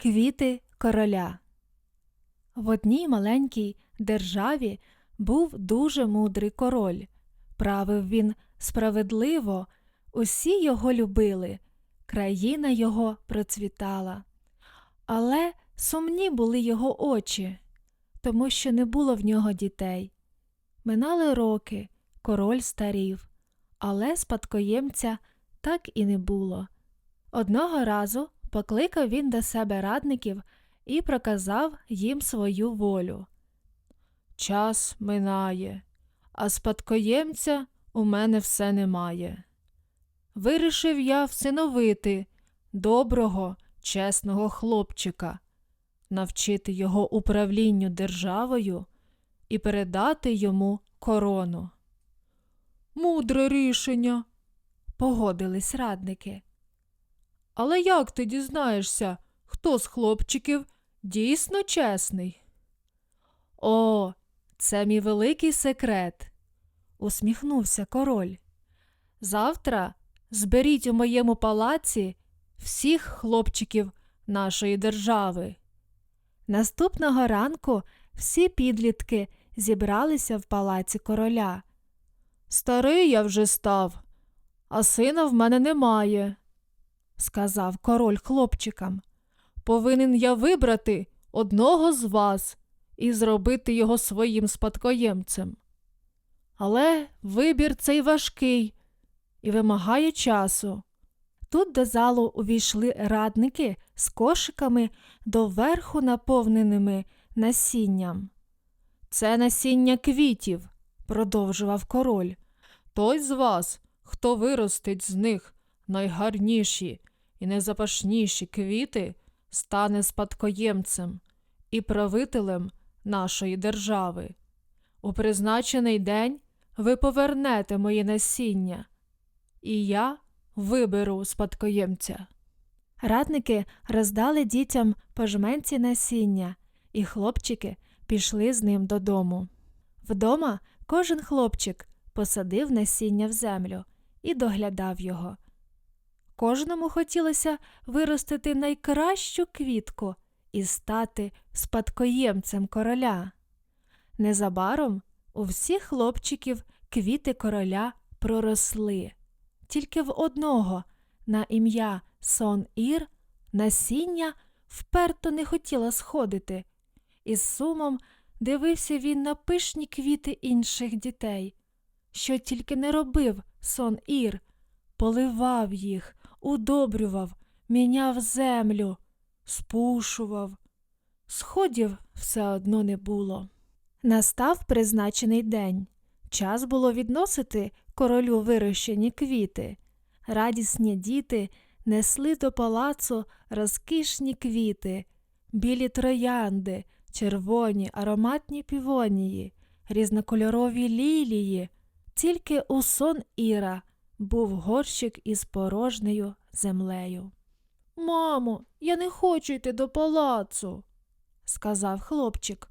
Квіти короля. В одній маленькій державі був дуже мудрий король. Правив він справедливо, усі його любили, країна його процвітала. Але сумні були його очі, тому що не було в нього дітей. Минали роки, король старів, але спадкоємця так і не було. Одного разу покликав він до себе радників і проказав їм свою волю. Час минає, а спадкоємця у мене все немає. Вирішив я всиновити доброго, чесного хлопчика, навчити його управлінню державою і передати йому корону. Мудре рішення, погодились радники. Але як ти дізнаєшся, хто з хлопчиків дійсно чесний? О, це мій великий секрет, усміхнувся король. Завтра зберіть у моєму палаці всіх хлопчиків нашої держави. Наступного ранку всі підлітки зібралися в палаці короля. Старий я вже став, а сина в мене немає, сказав король хлопчикам. Повинен я вибрати одного з вас і зробити його своїм спадкоємцем. Але вибір цей важкий і вимагає часу. Тут до залу увійшли радники з кошиками доверху наповненими насінням. Це насіння квітів, продовжував король. Той з вас, хто виростить з них найгарніші і найзапашніші квіти, стане спадкоємцем і правителем нашої держави. У призначений день ви повернете моє насіння, і я виберу спадкоємця. Радники роздали дітям по жменці насіння, і хлопчики пішли з ним додому. Вдома кожен хлопчик посадив насіння в землю і доглядав його. Кожному хотілося виростити найкращу квітку і стати спадкоємцем короля. Незабаром у всіх хлопчиків квіти короля проросли. Тільки в одного на ім'я Сон Ір насіння вперто не хотіло сходити, і з сумом дивився він на пишні квіти інших дітей. Що тільки не робив сон Ір, поливав їх, удобрював, міняв землю, спушував. Сходів все одно не було. Настав призначений день. Час було відносити королю вирощені квіти. Радісні діти несли до палацу розкішні квіти, білі троянди, червоні ароматні півонії, різнокольорові лілії. Тільки у сон Іра був горщик із порожнею землею. Мамо, я не хочу йти до палацу, сказав хлопчик.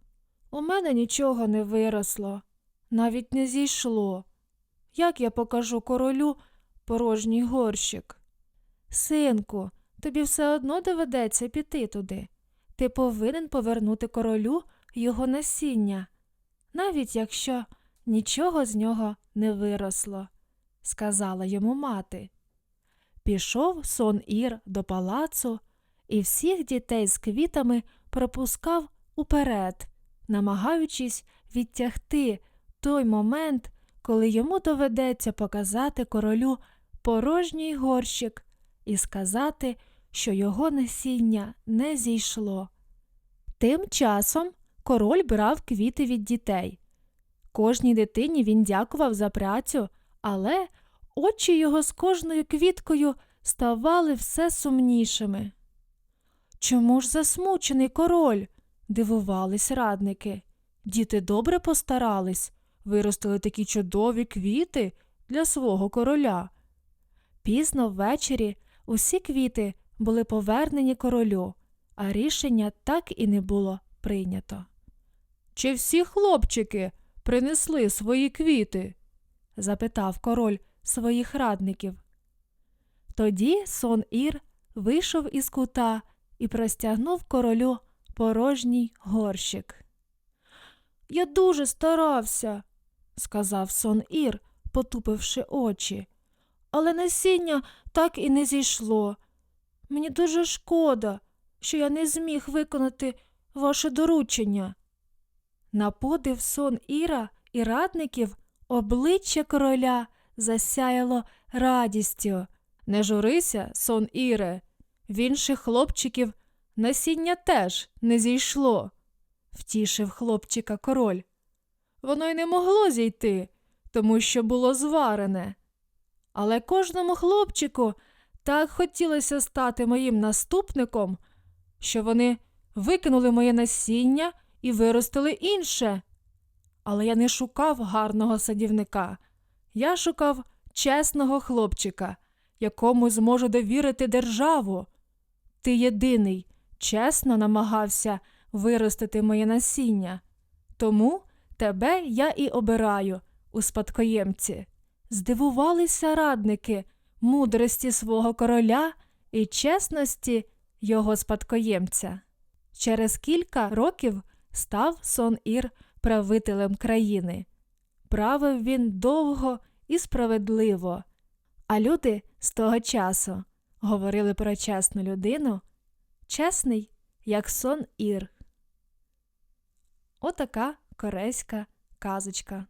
У мене нічого не виросло, навіть не зійшло. Як я покажу королю порожній горщик? Синку, тобі все одно доведеться піти туди. Ти повинен повернути королю його насіння, навіть якщо нічого з нього не виросло, сказала йому мати. Пішов сон Ір до палацу і всіх дітей з квітами пропускав уперед, намагаючись відтягти той момент, коли йому доведеться показати королю порожній горщик і сказати, що його насіння не зійшло. Тим часом король брав квіти від дітей. Кожній дитині він дякував за працю, але очі його з кожною квіткою ставали все сумнішими. Чому ж засмучений король? дивувались радники. Діти добре постарались, виростили такі чудові квіти для свого короля. Пізно ввечері усі квіти були повернені королю, а рішення так і не було прийнято. Чи всі хлопчики принесли свої квіти? Запитав король своїх радників. Тоді сон Ір вийшов із кута і простягнув королю порожній горщик. Я дуже старався, сказав сон Ір, потупивши очі. Але насіння так і не зійшло. Мені дуже шкода, що я не зміг виконати ваше доручення. На подив сон Іра і радників обличчя короля засяяло радістю. Не журися, сон Іре, в інших хлопчиків насіння теж не зійшло, втішив хлопчика король. Воно й не могло зійти, тому що було зварене. Але кожному хлопчику так хотілося стати моїм наступником, що вони викинули моє насіння і виростили інше. Але я не шукав гарного садівника. Я шукав чесного хлопчика, якому зможу довірити державу. Ти єдиний чесно намагався виростити моє насіння. Тому тебе я і обираю у спадкоємці. Здивувалися радники мудрості свого короля і чесності його спадкоємця. Через кілька років став сон Ір правителем країни. Правив він довго і справедливо, а люди з того часу говорили про чесну людину, чесний, як сон Ір. Отака корейська казочка.